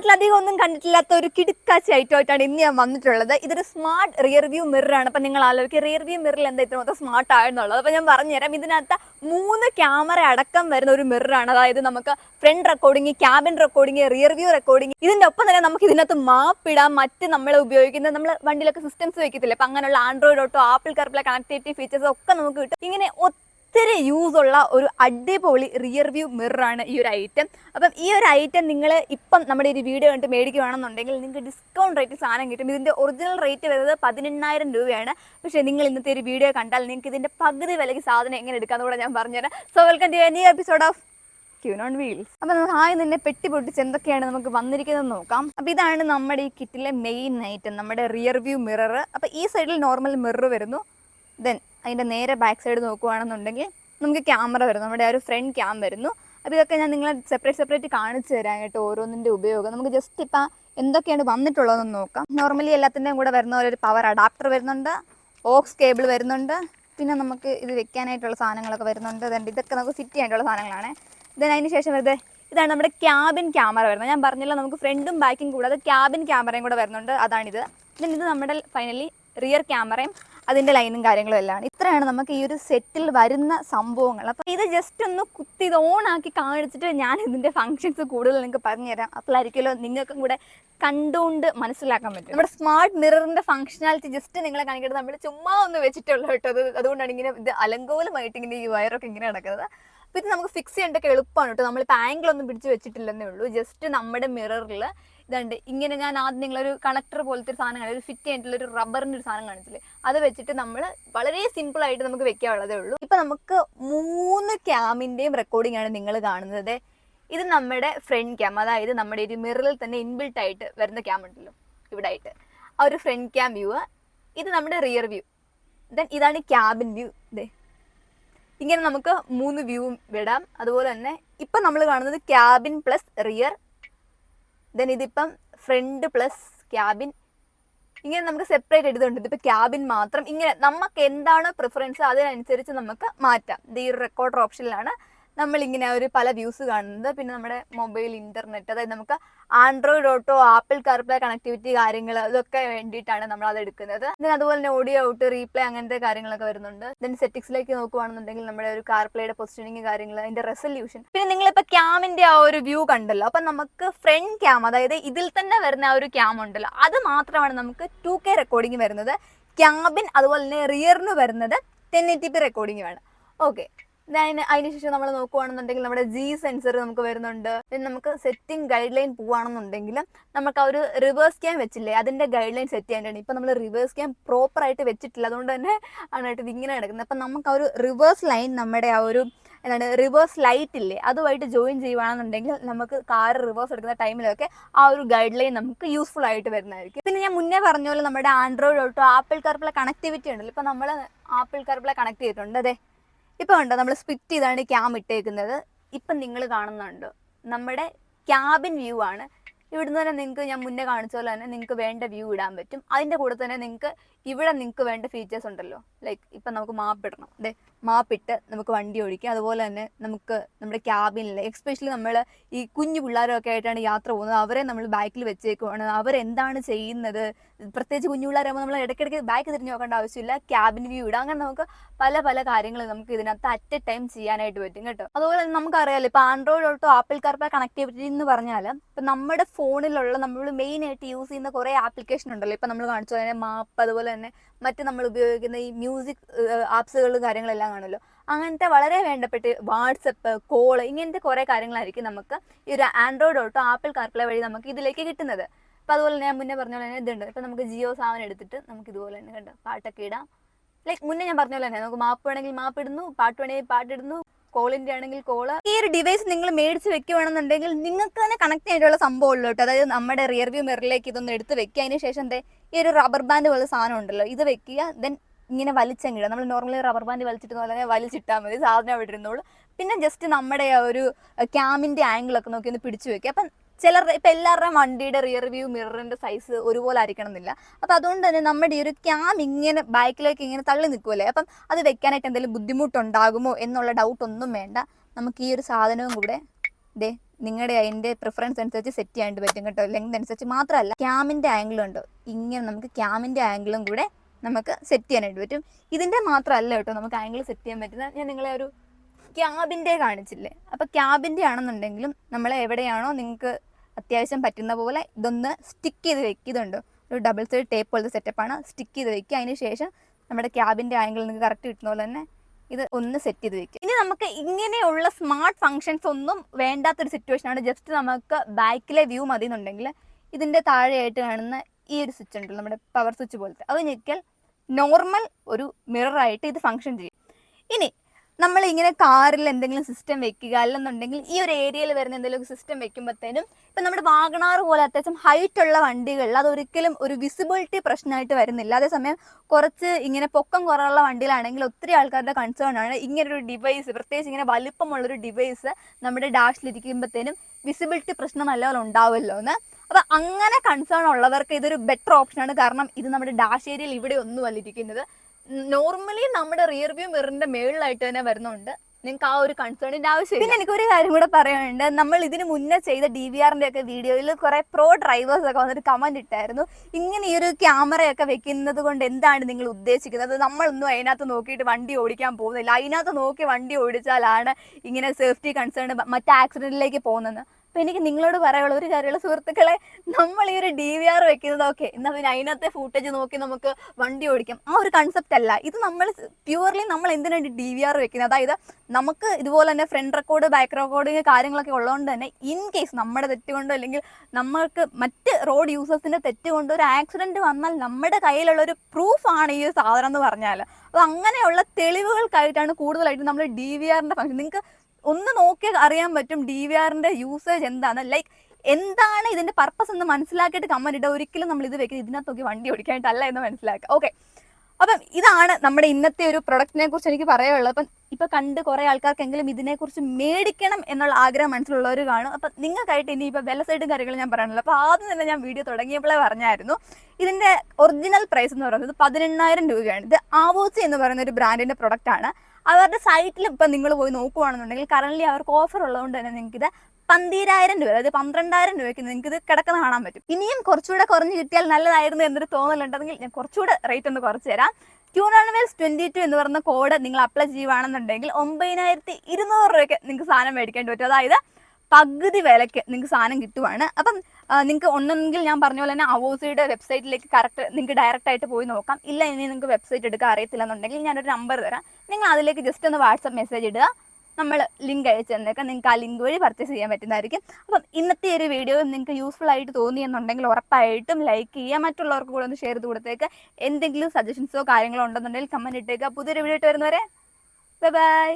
നാട്ടിലധികം ഒന്നും കണ്ടിട്ടില്ലാത്ത ഒരു കിടുക്കാച്ചി ഐറ്റമായിട്ടാണ് ഇന്ന് ഞാൻ വന്നിട്ടുള്ളത്. ഇതൊരു സ്മാർട്ട് റിയർ വ്യൂ മിററാണ് അപ്പൊ നിങ്ങൾ ആലോചിക്കുക റിയർ വ്യൂ മിററിൽ എന്താ ഇത്ര ഇത്രമാത്രം സ്മാർട്ട് ആയെന്നുള്ളത്? അപ്പൊ ഞാൻ പറഞ്ഞുതരാം. ഇതിനകത്ത് മൂന്ന് ക്യാമറ അടക്കം വരുന്ന ഒരു മിററാണ് അതായത് നമുക്ക് front recording cabin recording rear view recording ഇതിന്റെ ഒപ്പം തന്നെ നമുക്ക് ഇതിനകത്ത് മാപ്പ് ഇടാം. മറ്റ് നമ്മൾ ഉപയോഗിക്കുന്ന നമ്മൾ വണ്ടിയിലൊക്കെ സിസ്റ്റംസ് വെക്കത്തില്ല? അപ്പൊ അങ്ങനെയുള്ള Android Auto Apple CarPlay connectivity features ഒക്കെ നമുക്ക് കിട്ടും. ഇങ്ങനെ യൂസ് ഉള്ള ഒരു അടിപൊളി റിയർ വ്യൂ മിററാണ് ഈ ഒരു ഐറ്റം അപ്പം ഈ ഒരു ഐറ്റം നിങ്ങൾ ഇപ്പം നമ്മുടെ ഒരു വീഡിയോ കണ്ടിട്ട് മേടിക്കുകയാണെന്നുണ്ടെങ്കിൽ നിങ്ങൾക്ക് ഡിസ്കൗണ്ട് റേറ്റ് സാധനം കിട്ടും. ഇതിന്റെ ഒറിജിനൽ റേറ്റ് വരുന്നത് പതിനെണ്ണായിരം രൂപയാണ്. പക്ഷേ നിങ്ങൾ ഇന്നത്തെ ഒരു വീഡിയോ കണ്ടാൽ നിങ്ങൾക്ക് ഇതിന്റെ പകുതി വിലയ്ക്ക് സാധനം എങ്ങനെ എടുക്കാമെന്ന് കൂടെ ഞാൻ പറഞ്ഞുതരാം. So welcome to any episode of queen on wheels അപ്പം നമുക്ക് ആദ്യം നിന്നെ പെട്ടി പൊട്ടിച്ച് എന്തൊക്കെയാണ് നമുക്ക് വന്നിരിക്കുന്നത് നോക്കാം. അപ്പം ഇതാണ് നമ്മുടെ ഈ കിറ്റിലെ മെയിൻ ഐറ്റം നമ്മുടെ റിയർ വ്യൂ മിറർ അപ്പം ഈ സൈഡിൽ നോർമൽ മിറർ വരുന്നു. ദെൻ അതിന്റെ നേരെ ബാക്ക് സൈഡ് നോക്കുകയാണെന്നുണ്ടെങ്കിൽ നമുക്ക് ക്യാമറ വരുന്നു. നമ്മുടെ ആ ഒരു ഫ്രണ്ട് ക്യാം വരുന്നു. അപ്പോൾ ഇതൊക്കെ ഞാൻ നിങ്ങളെ സെപ്പറേറ്റ് സെപ്പറേറ്റ് കാണിച്ചു തരാം കേട്ടോ ഓരോന്നിന്റെ ഉപയോഗം. നമുക്ക് ജസ്റ്റ് ഇപ്പം എന്തൊക്കെയാണ് വന്നിട്ടുള്ളതെന്ന് നോക്കാം. നോർമലി എല്ലാത്തിന്റെയും കൂടെ വരുന്ന പോലെ ഒരു പവർ അഡാപ്റ്റർ വരുന്നുണ്ട്. ഓക്സ് കേബിൾ വരുന്നുണ്ട്. പിന്നെ നമുക്ക് ഇത് വെക്കാനായിട്ടുള്ള സാധനങ്ങളൊക്കെ വരുന്നുണ്ട്. അതുകൊണ്ട് ഇതൊക്കെ നമുക്ക് ഫിറ്റ് ചെയ്യാനായിട്ടുള്ള സാധനങ്ങളാണ്. ദെൻ അതിന് ശേഷം വരുന്നത് ഇതാണ് നമ്മുടെ ക്യാബിൻ ക്യാമറ വരുന്നത്. ഞാൻ പറഞ്ഞില്ല നമുക്ക് ഫ്രണ്ടും ബാക്കും കൂടാതെ ക്യാബിൻ ക്യാമറയും കൂടെ വരുന്നുണ്ട്. അതാണിത്. ദെൻ ഇത് നമ്മുടെ ഫൈനലി റിയർ ക്യാമറയും അതിന്റെ ലൈനും കാര്യങ്ങളും എല്ലാം ഇത്രയാണ് നമുക്ക് ഈ ഒരു സെറ്റിൽ വരുന്ന സംഭവങ്ങൾ. അപ്പം ഇത് ജസ്റ്റ് ഒന്ന് കുത്തി ആക്കി കാണിച്ചിട്ട് ഞാൻ ഇതിന്റെ ഫങ്ഷൻസ് കൂടുതൽ നിങ്ങൾക്ക് പറഞ്ഞുതരാം. അപ്പോഴായിരിക്കുമല്ലോ നിങ്ങൾക്കും കൂടെ കണ്ടുകൊണ്ട് മനസ്സിലാക്കാൻ പറ്റും. നമ്മുടെ സ്മാർട്ട് മിററിന്റെ ഫങ്ഷനാലിറ്റി ജസ്റ്റ് നിങ്ങളെ കാണിക്കുന്നത് നമ്മൾ ചുമ്മാ ഒന്ന് വെച്ചിട്ടുള്ളൂ കേട്ടോ. അത് അതുകൊണ്ടാണ് ഇങ്ങനെ ഇത് അലങ്കോലമായിട്ട് ഇങ്ങനെ ഈ വയറൊക്കെ ഇങ്ങനെ നടക്കുന്നത്. അപ്പോൾ ഇത് നമുക്ക് ഫിക്സ് ചെയ്യേണ്ടൊക്കെ എളുപ്പമാണ് കേട്ടോ. നമ്മളിപ്പോൾ ആംഗിൾ ഒന്നും പിടിച്ച് വെച്ചിട്ടില്ലെന്നേ ഉള്ളൂ. ജസ്റ്റ് നമ്മുടെ മിററിൽ ഇതുണ്ട്. ഇങ്ങനെ ഞാൻ ആദ്യം നിങ്ങളൊരു കണക്ടർ പോലത്തെ ഒരു സാധനം കാണിച്ചു. ഒരു ഫിറ്റ് ചെയ്തിട്ടുള്ള ഒരു റബ്ബറിന്റെ ഒരു സാധനം കാണിച്ചില്ലേ? അത് വെച്ചിട്ട് നമ്മൾ വളരെ സിമ്പിൾ ആയിട്ട് നമുക്ക് വെക്കാനുള്ളതേ ഉള്ളൂ. ഇപ്പൊ നമുക്ക് മൂന്ന് ക്യാമിന്റെയും റെക്കോർഡിംഗ് ആണ് നിങ്ങൾ കാണുന്നത്. ഇത് നമ്മുടെ ഫ്രണ്ട് ക്യാം അതായത് നമ്മുടെ ഒരു മിററിൽ തന്നെ ഇൻബിൽട്ട് ആയിട്ട് വരുന്ന ക്യാം ഉണ്ടല്ലോ. ഇവിടെ ആയിട്ട് ആ ഒരു ഫ്രണ്ട് ക്യാം വ്യൂ ഇത് നമ്മുടെ റിയർ വ്യൂ ദെൻ ഇതാണ് ക്യാബിൻ വ്യൂ ഇതേ ഇങ്ങനെ നമുക്ക് മൂന്ന് വ്യൂവും വിടാം. അതുപോലെ തന്നെ ഇപ്പം നമ്മൾ കാണുന്നത് ക്യാബിൻ പ്ലസ് റിയർ ദെൻ ഇതിപ്പം ഫ്രണ്ട് പ്ലസ് ക്യാബിൻ ഇങ്ങനെ നമുക്ക് സെപ്പറേറ്റ് എടുത്തുണ്ട് ഇതിപ്പോൾ ക്യാബിൻ മാത്രം ഇങ്ങനെ നമുക്ക് എന്താണ് പ്രിഫറൻസ് അതിനനുസരിച്ച് നമുക്ക് മാറ്റാം. ഇത് ഈ റെക്കോർഡർ ഓപ്ഷനിലാണ് നമ്മളിങ്ങനെ ഒരു പല വ്യൂസ് കാണുന്നത്. പിന്നെ നമ്മുടെ മൊബൈൽ ഇന്റർനെറ്റ് അതായത് നമുക്ക് Android Auto Apple CarPlay connectivity കാര്യങ്ങൾ അതൊക്കെ വേണ്ടിയിട്ടാണ് നമ്മൾ അത് എടുക്കുന്നത്. പിന്നെ അതുപോലെ തന്നെ ഓഡിയോ ഔട്ട് റീപ്ലേ അങ്ങനത്തെ കാര്യങ്ങളൊക്കെ വരുന്നുണ്ട്. ദെൻ സെറ്റിക്സിലേക്ക് നോക്കുവാണെന്നുണ്ടെങ്കിൽ നമ്മുടെ ഒരു കാർപ്ലേയുടെ പൊസിഷനിങ് കാര്യങ്ങൾ അതിന്റെ റെസൊല്യൂഷൻ പിന്നെ നിങ്ങളിപ്പോൾ ക്യാമിന്റെ ആ ഒരു വ്യൂ കണ്ടല്ലോ. അപ്പം നമുക്ക് ഫ്രണ്ട് ക്യാം അതായത് ഇതിൽ തന്നെ വരുന്ന ആ ഒരു ക്യാം ഉണ്ടല്ലോ. അത് മാത്രമാണ് നമുക്ക് ടു കെ റെക്കോർഡിംഗ് വരുന്നത്. ക്യാബിൻ അതുപോലെ തന്നെ റിയറിന് വരുന്നത് ടെൻ എയ്റ്റി പി റെക്കോർഡിംഗ് വേണം ഓക്കെ അതിനുശേഷം നമ്മൾ നോക്കുകയാണെന്നുണ്ടെങ്കിൽ നമ്മുടെ ജി സെൻസർ നമുക്ക് വരുന്നുണ്ട്. നമുക്ക് സെറ്റിംഗ് ഗൈഡ് ലൈൻ പോവുകയാണെന്നുണ്ടെങ്കിൽ നമുക്ക് ആ ഒരു റിവേഴ്സ് ക്യാം വെച്ചില്ലേ അതിന്റെ ഗൈഡ് ലൈൻ സെറ്റ് ചെയ്യാനാണ്. ഇപ്പം നമ്മൾ റിവേഴ്സ് ക്യാം പ്രോപ്പർ ആയിട്ട് വെച്ചിട്ടില്ല. അതുകൊണ്ട് തന്നെ ആണ് ഇങ്ങനെ നടക്കുന്നത്. അപ്പം നമുക്ക് ആ ഒരു റിവേഴ്സ് ലൈൻ നമ്മുടെ ആ ഒരു എന്താണ് റിവേഴ്സ് ലൈറ്റ് ഇല്ലേ അതുമായിട്ട് ജോയിൻ ചെയ്യുവാണെന്നുണ്ടെങ്കിൽ നമുക്ക് കാർ റിവേഴ്സ് എടുക്കുന്ന ടൈമിലൊക്കെ ആ ഒരു ഗൈഡ് ലൈൻ നമുക്ക് യൂസ്ഫുൾ ആയിട്ട് വരുന്നതായിരിക്കും. പിന്നെ ഞാൻ മുന്നേ പറഞ്ഞ പോലെ നമ്മുടെ Android Auto Apple CarPlay connectivity ഉണ്ടല്ലോ. ഇപ്പൊ നമ്മൾ ആപ്പിൾ കാർപ്പിലെ കണക്ട് ചെയ്തിട്ടുണ്ട്. അതെ. ഇപ്പം ഉണ്ടോ നമ്മൾ സ്പിറ്റ് ചെയ്താണ് ക്യാം ഇട്ടേക്കുന്നത്. ഇപ്പം നിങ്ങൾ കാണുന്നുണ്ട്. നമ്മുടെ ക്യാബിൻ വ്യൂ ആണ്. ഇവിടുന്ന് തന്നെ നിങ്ങൾക്ക് ഞാൻ മുന്നേ കാണിച്ച പോലെ തന്നെ നിങ്ങൾക്ക് വേണ്ട വ്യൂ ഇടാൻ പറ്റും. അതിന്റെ കൂടെ തന്നെ നിങ്ങൾക്ക് ഇവിടെ നിങ്ങൾക്ക് വേണ്ട ഫീച്ചേഴ്സ് ഉണ്ടല്ലോ. ലൈക്ക് ഇപ്പം നമുക്ക് മാപ്പ് ഇടണം. അതെ മാപ്പിട്ട് നമുക്ക് വണ്ടി ഓടിക്കാം. അതുപോലെ തന്നെ നമുക്ക് നമ്മുടെ ക്യാബിനിൽ എക്സ്പെഷ്യലി നമ്മൾ ഈ കുഞ്ഞു പിള്ളേരൊക്കെ ആയിട്ടാണ് യാത്ര പോകുന്നത്. അവരെ നമ്മൾ ബാക്കിൽ വെച്ചേക്കുവാണ്. അവരെന്താണ് ചെയ്യുന്നത്? പ്രത്യേകിച്ച് കുഞ്ഞു പിള്ളേരാകുമ്പോൾ നമ്മൾ ഇടയ്ക്കിടയ്ക്ക് ബാക്ക് തിരിഞ്ഞ് നോക്കേണ്ട ആവശ്യമില്ല. ക്യാബിൻ വ്യൂ ഇടാം. അങ്ങനെ നമുക്ക് പല പല കാര്യങ്ങൾ നമുക്ക് ഇതിനകത്ത് അറ്റ് എ ടൈം ചെയ്യാനായിട്ട് പറ്റും കേട്ടോ. അതുപോലെ തന്നെ നമുക്കറിയാലോ ഇപ്പോൾ Android Auto Apple CarPlay connectivity എന്ന് പറഞ്ഞാൽ ഇപ്പം നമ്മുടെ ഫോണിലുള്ള നമ്മൾ മെയിൻ ആയിട്ട് യൂസ് ചെയ്യുന്ന കുറേ ആപ്ലിക്കേഷൻ ഉണ്ടല്ലോ. ഇപ്പം നമ്മൾ കാണിച്ചു തന്നെ മാപ്പ് അതുപോലെ തന്നെ മറ്റ് നമ്മൾ ഉപയോഗിക്കുന്ന ഈ മ്യൂസിക് ആപ്സുകളും കാര്യങ്ങളെല്ലാം കാണുമല്ലോ. അങ്ങനത്തെ വളരെ വേണ്ടപ്പെട്ട് വാട്സപ്പ് കോൾ ഇങ്ങനത്തെ കുറേ കാര്യങ്ങളായിരിക്കും നമുക്ക് ഈ ഒരു ആൻഡ്രോയിഡ് ഓട്ടോ ആപ്പിൾ കാർപ്ലേ വഴി നമുക്ക് ഇതിലേക്ക് കിട്ടുന്നത്. അപ്പോൾ അതുപോലെ ഞാൻ മുന്നേ പറഞ്ഞ പോലെ തന്നെ ഇതുണ്ട്. ഇപ്പം നമുക്ക് ജിയോ സാവൻ എടുത്തിട്ട് നമുക്ക് ഇതുപോലെ തന്നെ കണ്ടോ പാട്ടൊക്കെ ഇടാം. ലൈക്ക് മുന്നേ ഞാൻ പറഞ്ഞ പോലെ തന്നെ നമുക്ക് മാപ്പ് വേണമെങ്കിൽ മാപ്പ് ഇടുന്നു പാട്ട് വേണമെങ്കിൽ പാട്ടിടുന്നു കോളിന്റെ ആണെങ്കിൽ കോൾ ഈ ഒരു ഡിവൈസ് നിങ്ങൾ മേടിച്ച് വെക്കുകയാണെന്നുണ്ടെങ്കിൽ നിങ്ങൾക്ക് തന്നെ കണക്ട് ചെയ്തിട്ടുള്ള സംഭവം ഉള്ളൂ കേട്ടോ. അതായത് നമ്മുടെ റിയർ വ്യൂ മിററിലേക്ക് ഇതൊന്ന് എടുത്ത് വെക്കുക അതിന് ശേഷം എന്തേ ഈ ഒരു റബ്ബർ ബാൻഡ് പോലെ സാധനം ഉണ്ടല്ലോ ഇത് വെക്കുക. ദെൻ ഇങ്ങനെ വലിച്ചെങ്കിലും നമ്മൾ നോർമലി റബ്ബർ ബാൻഡ് വലിച്ചിട്ട് പോലെ വലിച്ചിട്ടാൽ മതി സാധനം അവിടെ ഇരുന്നോളൂ. പിന്നെ ജസ്റ്റ് നമ്മുടെ ആ ഒരു ക്യാമിന്റെ ആംഗിളൊക്കെ നോക്കി ഒന്ന് പിടിച്ചു വെക്കുക അപ്പം ചിലരുടെ ഇപ്പം എല്ലാവരുടെയും വണ്ടിയുടെ റിയർ വ്യൂ മിററിന്റെ സൈസ് ഒരുപോലെ ആയിരിക്കണം എന്നില്ല. അപ്പം അതുകൊണ്ട് തന്നെ നമ്മുടെ ഈ ഒരു ക്യാം ഇങ്ങനെ ബാക്കിലേക്ക് ഇങ്ങനെ തള്ളി നിൽക്കുമല്ലേ അപ്പം അത് വെക്കാനായിട്ട് എന്തെങ്കിലും ബുദ്ധിമുട്ടുണ്ടാകുമോ എന്നുള്ള ഡൗട്ട് ഒന്നും വേണ്ട. നമുക്ക് ഈ ഒരു സാധനവും കൂടെ ദേ നിങ്ങളുടെ അതിന്റെ പ്രിഫറൻസ് അനുസരിച്ച് സെറ്റ് ചെയ്യാനായിട്ട് പറ്റും കേട്ടോ. ലെങ്ത് അനുസരിച്ച് മാത്രമല്ല ക്യാമിന്റെ ആംഗിളും ഉണ്ട്? ഇങ്ങനെ നമുക്ക് ക്യാമിന്റെ ആംഗിളും കൂടെ നമുക്ക് സെറ്റ് ചെയ്യാനായിട്ട് പറ്റും. ഇതിന്റെ മാത്രമല്ല കേട്ടോ നമുക്ക് ആംഗിൾ സെറ്റ് ചെയ്യാൻ പറ്റുന്ന. ഞാൻ നിങ്ങളെ ഒരു ക്യാബിന്റെ കാണിച്ചില്ലേ? അപ്പോൾ ക്യാബിന്റെ ആണെന്നുണ്ടെങ്കിലും നമ്മൾ എവിടെയാണോ നിങ്ങൾക്ക് അത്യാവശ്യം പറ്റുന്ന പോലെ ഇതൊന്ന് സ്റ്റിക്ക് ചെയ്ത് വെക്കുക വെക്കുന്നുണ്ട് ഒരു ഡബിൾ സൈഡ് ടേപ്പ് പോലത്തെ സെറ്റപ്പാണ് സ്റ്റിക്ക് ചെയ്ത് വെക്കുക അതിന് ശേഷം നമ്മുടെ ക്യാബിന്റെ ആംഗിൾ നിങ്ങൾക്ക് കറക്റ്റ് കിട്ടുന്ന പോലെ തന്നെ ഇത് ഒന്ന് സെറ്റ് ചെയ്ത് വെക്കുക ഇനി നമുക്ക് ഇങ്ങനെയുള്ള സ്മാർട്ട് ഫങ്ഷൻസ് ഒന്നും വേണ്ടാത്തൊരു സിറ്റുവേഷൻ ആണ്. ജസ്റ്റ് നമുക്ക് ബാക്കിലെ വ്യൂ മതി എന്നുണ്ടെങ്കിൽ ഇതിന്റെ താഴെയായിട്ട് കാണുന്ന ഈ ഒരു സ്വിച്ച് ഉണ്ടല്ലോ നമ്മുടെ പവർ സ്വിച്ച് പോലത്തെ. അത് ഞെക്കിയാൽ നോർമൽ ഒരു മിററായിട്ട് ഇത് ഫങ്ഷൻ ചെയ്യും. ഇനി നമ്മൾ ഇങ്ങനെ കാറിൽ എന്തെങ്കിലും സിസ്റ്റം വെക്കുക അല്ലെന്നുണ്ടെങ്കിൽ ഈ ഒരു ഏരിയയിൽ വരുന്ന എന്തെങ്കിലും സിസ്റ്റം വെക്കുമ്പോഴത്തേനും ഇപ്പം നമ്മുടെ വാഗണാർ പോലെ അത്യാവശ്യം ഹൈറ്റ് ഉള്ള വണ്ടികളിൽ അതൊരിക്കലും ഒരു വിസിബിലിറ്റി പ്രശ്നമായിട്ട് വരുന്നില്ല. അതേസമയം കുറച്ച് ഇങ്ങനെ പൊക്കം കുറവുള്ള വണ്ടിയിലാണെങ്കിൽ ഒത്തിരി ആൾക്കാരുടെ കൺസേൺ ആണ്. ഒരു ഡിവൈസ് പ്രത്യേകിച്ച് ഇങ്ങനെ വലിപ്പമുള്ളൊരു ഡിവൈസ് നമ്മുടെ ഡാഷിലിരിക്കുമ്പോഴത്തേനും വിസിബിലിറ്റി പ്രശ്നം നല്ലപോലെ ഉണ്ടാവുമല്ലോ എന്ന് അപ്പോൾ അങ്ങനെ കൺസേൺ ഉള്ളവർക്ക് ഇതൊരു ബെറ്റർ ഓപ്ഷനാണ് കാരണം ഇത് നമ്മുടെ ഡാഷ് ഏരിയയിൽ ഇവിടെ ഒന്നുമല്ല ഇരിക്കുന്നത്. നോർമലി നമ്മുടെ റിയർ വ്യൂ മിറിന്റെ മേളിലായിട്ട് തന്നെ വരുന്നുണ്ട്. നിങ്ങൾക്ക് ആ ഒരു കൺസേണിന്റെ ആവശ്യം പിന്നെ എനിക്ക് ഒരു കാര്യം കൂടെ പറയാനുണ്ട്. നമ്മൾ ഇതിന് മുന്നേ ചെയ്ത ഡി വി ആറിന്റെ ഒക്കെ വീഡിയോയിൽ കുറെ പ്രോ ഡ്രൈവേഴ്സ് ഒക്കെ വന്നിട്ട് കമന്റ് ഇട്ടായിരുന്നു. ഇങ്ങനെ ഈ ഒരു ക്യാമറയൊക്കെ വെക്കുന്നത് കൊണ്ട് എന്താണ് നിങ്ങൾ ഉദ്ദേശിക്കുന്നത്? നമ്മളൊന്നും അതിനകത്ത് നോക്കിയിട്ട് വണ്ടി ഓടിക്കാൻ പോകുന്നില്ല. അതിനകത്ത് നോക്കി വണ്ടി ഓടിച്ചാലാണ് ഇങ്ങനെ സേഫ്റ്റി കൺസേൺ മറ്റേ ആക്സിഡന്റിലേക്ക് പോകുന്നത്. അപ്പൊ എനിക്ക് നിങ്ങളോട് പറയാനുള്ള ഒരു കാര്യമുള്ള സുഹൃത്തുക്കളെ നമ്മൾ ഈ ഒരു ഡി വി ആർ വെക്കുന്നത് ഓക്കെ എന്നാൽ പിന്നെ അതിനകത്തെ ഫൂട്ടേജ് നോക്കി നമുക്ക് വണ്ടി ഓടിക്കാം. ആ ഒരു കൺസെപ്റ്റ് അല്ല. ഇത് നമ്മൾ പ്യുവർലി നമ്മൾ എന്തിനാണ് ഡി വി ആർ വെക്കുന്നത്? അതായത് നമുക്ക് ഇതുപോലെ തന്നെ ഫ്രണ്ട് റെക്കോർഡ് ബാക്ക് റെക്കോർഡിങ് കാര്യങ്ങളൊക്കെ ഉള്ളതുകൊണ്ട് തന്നെ ഇൻ കേസ് നമ്മുടെ തെറ്റ് കൊണ്ടോ അല്ലെങ്കിൽ നമ്മൾക്ക് മറ്റ് റോഡ് യൂസേഴ്സിന്റെ തെറ്റ് കൊണ്ടോ ഒരു ആക്സിഡന്റ് വന്നാൽ നമ്മുടെ കയ്യിലുള്ള ഒരു പ്രൂഫാണ് ഈ ഒരു സാധനം എന്ന് പറഞ്ഞാൽ അപ്പോൾ അങ്ങനെയുള്ള തെളിവുകൾക്കായിട്ടാണ് കൂടുതലായിട്ട് നമ്മൾ ഡി വി ആറിന്റെ ഫംഗ്ഷൻ നിങ്ങൾക്ക് ഒന്ന് നോക്കിയാൽ അറിയാൻ പറ്റും ഡി വി ആറിന്റെ യൂസേജ് എന്താണ് ലൈക്ക് എന്താണ് ഇതിന്റെ പർപ്പസ് എന്ന് മനസ്സിലാക്കിയിട്ട് കമ്മൻ ഇടുക. ഒരിക്കലും നമ്മൾ ഇത് വെക്കുന്നത് ഇതിനകത്ത് നോക്കി വണ്ടി ഓടിക്കാനായിട്ടല്ല എന്ന് മനസ്സിലാക്കുക. ഓക്കെ അപ്പം ഇതാണ് നമ്മുടെ ഇന്നത്തെ ഒരു പ്രൊഡക്റ്റിനെ കുറിച്ച് എനിക്ക് പറയാനുള്ളത്. അപ്പം ഇപ്പൊ കണ്ട് കുറെ ആൾക്കാർക്കെങ്കിലും ഇതിനെക്കുറിച്ച് മേടിക്കണം എന്നുള്ള ആഗ്രഹം മനസ്സിലുള്ളവർ കാണും. അപ്പം നിങ്ങൾക്കായിട്ട് ഇനി ഇപ്പൊ വില സൈഡും കാര്യങ്ങളും ഞാൻ പറയാനുള്ളത്. അപ്പോൾ ആദ്യം തന്നെ ഞാൻ വീഡിയോ തുടങ്ങിയപ്പോഴേ പറഞ്ഞായിരുന്നു. ഇതിന്റെ ഒറിജിനൽ പ്രൈസ് എന്ന് പറയുന്നത് പതിനെണ്ണായിരം രൂപയാണ്. ഇത് ആവോസി എന്ന് പറയുന്ന ഒരു ബ്രാൻഡിന്റെ പ്രൊഡക്റ്റ് ആണ്. അവരുടെ സൈറ്റിൽ ഇപ്പം നിങ്ങൾ പോയി നോക്കുവാണെന്നുണ്ടെങ്കിൽ കറന്റ് അവർക്ക് ഓഫർ ഉള്ളതുകൊണ്ട് തന്നെ നിങ്ങൾക്ക് ഇത് പന്തീരായിരം രൂപ അതായത് പന്ത്രണ്ടായിരം രൂപയ്ക്ക് നിങ്ങൾക്ക് ഇത് കിടക്കുന്ന കാണാൻ പറ്റും. ഇനിയും കുറച്ചുകൂടെ കുറഞ്ഞ് കിട്ടിയാൽ നല്ലതായിരുന്നു എന്നൊരു തോന്നലുണ്ടെങ്കിൽ ഞാൻ കുറച്ചുകൂടെ റേറ്റ് ഒന്ന് കുറച്ച് തരാം. ക്യൂണോൺവെൽസ് ട്വന്റി ടു എന്ന് പറയുന്ന കോഡ് നിങ്ങൾ അപ്ലൈ ചെയ്യുവാണെന്നുണ്ടെങ്കിൽ ഒമ്പതിനായിരത്തി ഇരുന്നൂറ് രൂപയ്ക്ക് നിങ്ങൾക്ക് സാധനം മേടിക്കേണ്ടി പറ്റും അതായത് പകുതി വിലക്ക് നിങ്ങൾക്ക് സാധനം കിട്ടുവാണ്. അപ്പം നിങ്ങൾക്ക് ഒന്നെങ്കിൽ ഞാൻ പറഞ്ഞ പോലെ തന്നെ അവോസിയുടെ വെബ്സൈറ്റിലേക്ക് കറക്റ്റ് നിങ്ങൾക്ക് ഡയറക്റ്റ് ആയിട്ട് പോയി നോക്കാം. ഇല്ല ഇനി നിങ്ങൾക്ക് വെബ്സൈറ്റ് എടുക്കാൻ അറിയത്തില്ല എന്നുണ്ടെങ്കിൽ ഞാനൊരു നമ്പർ തരാം. നിങ്ങൾ അതിലേക്ക് ജസ്റ്റ് ഒന്ന് വാട്സപ്പ് മെസ്സേജ് ഇടുക. നമ്മൾ ലിങ്ക് അയച്ചു തന്നേക്കാം. നിങ്ങൾക്ക് ആ ലിങ്ക് വഴി പർച്ചേസ് ചെയ്യാൻ പറ്റുന്നതായിരിക്കും. അപ്പം ഇന്നത്തെ ഒരു വീഡിയോ നിങ്ങൾക്ക് യൂസ്ഫുൾ ആയിട്ട് തോന്നിയെന്നുണ്ടെങ്കിൽ ഉറപ്പായിട്ടും ലൈക്ക് ചെയ്യുക. മറ്റുള്ളവർക്ക് കൂടെ ഒന്ന് ഷെയർ ചെയ്ത് കൊടുത്തേക്ക്. എന്തെങ്കിലും സജഷൻസോ കാര്യങ്ങളോ ഉണ്ടെന്നുണ്ടെങ്കിൽ കമന്റ് ഇട്ടേക്കുക പുതിയൊരു വീഡിയോ ഇട്ട് വരുന്നവരെ ബൈ ബൈ